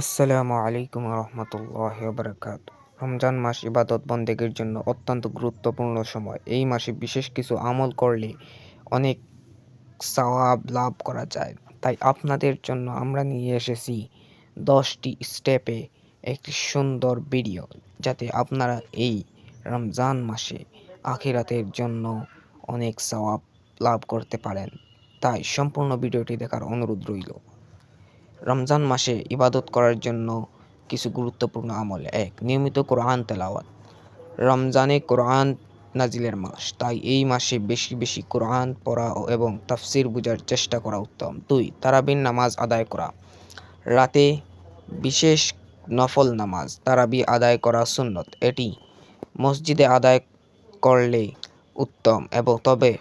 আসসালামু আলাইকুম রহমতুল্লাহ বারকাত রমজান মাস ইবাদত বন্দেগের জন্য অত্যন্ত গুরুত্বপূর্ণ সময়। এই মাসে বিশেষ কিছু আমল করলে অনেক সওয়াব লাভ করা যায়। তাই আপনাদের জন্য আমরা নিয়ে এসেছি দশটি স্টেপে একটি সুন্দর ভিডিও, যাতে আপনারা এই রমজান মাসে আখিরাতের জন্য অনেক সওয়াব লাভ করতে পারেন। তাই সম্পূর্ণ ভিডিওটি দেখার অনুরোধ রইল। রমজান মাসে ইবাদত করার জন্য কিছু গুরুত্বপূর্ণ আমল। এক, নিয়মিত কোরআন তেলাওয়াত। রমজানে কোরআন নাজিলের মাস, তাই এই মাসে বেশি বেশি কোরআন পড়া এবং তাফসির বোঝার চেষ্টা করা উত্তম। দুই, তারাবির নামাজ আদায় করা। রাতে বিশেষ নফল নামাজ, তারাবি আদায় করা সুন্নত। এটি মসজিদে আদায় করলে উত্তম এবং তবে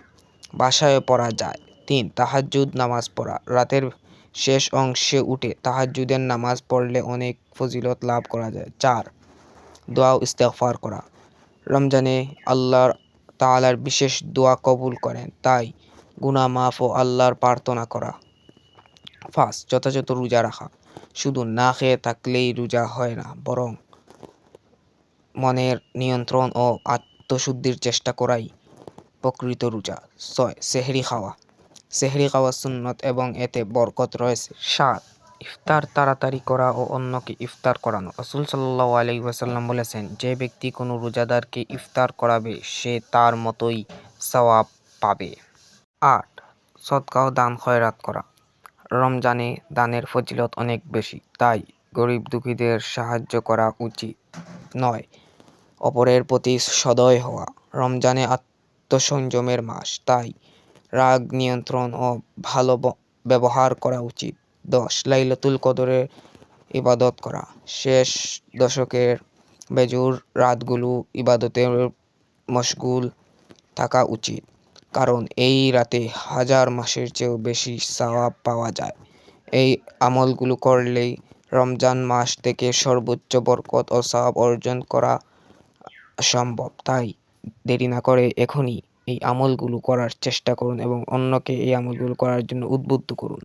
বাসায় পড়া যায়। তিন, তাহাজ্জুদ নামাজ পড়া। রাতের শেষ অংশে উঠে তাহাজ্জুদের নামাজ পড়লে অনেক ফজিলত লাভ করা যায়। চার, দোয়া ইস্তেগফার করা। রমজানে আল্লাহর তাআলার বিশেষ দোয়া কবুল করেন, তাই গুনাহ মাফ ও আল্লাহর প্রার্থনা করা। পাঁচ, যথাযথ রোজা রাখা। শুধু না খেয়ে থাকলেই রোজা হয় না, বরং মনের নিয়ন্ত্রণ ও আত্মশুদ্ধির চেষ্টা করাই প্রকৃত রোজা। ছয়, সেহরি খাওয়া। সেহরি খাওয়া সুন্নত এবং এতে বরকত রয়েছে। সাত, ইফতার তাড়াতাড়ি করা ও অন্যকে ইফতার করানো। রসুল সাল্লাহ আলি ওয়াসাল্লাম বলেছেন, যে ব্যক্তি কোনো রোজাদারকে ইফতার করাবে, সে তার মতোই সওয়াব পাবে। আট, সদকা ও দান খয়রাত করা। রমজানে দানের ফজিলত অনেক বেশি, তাই গরিব দুঃখীদের সাহায্য করা উচিত। নয়, অপরের প্রতি সদয় হওয়া। রমজানে আত্মসংযমের মাস, তাই রাগ নিয়ন্ত্রণ ও ভালো ব্যবহার করা উচিত। দশ, লাইলাতুল কদরে ইবাদত করা। শেষ দশকের বেজুর রাতগুলো ইবাদতে মশগুল থাকা উচিত, কারণ এই রাতে হাজার মাসের চেয়েও বেশি সওয়াব পাওয়া যায়। এই আমলগুলো করলেই রমজান মাস থেকে সর্বোচ্চ বরকত ও সওয়াব অর্জন করা সম্ভব। তাই দেরি না করে এখনই এই আমলগুলো করার চেষ্টা করুন এবং অন্যকে এই আমলগুলো করার জন্য উদ্বুদ্ধ করুন।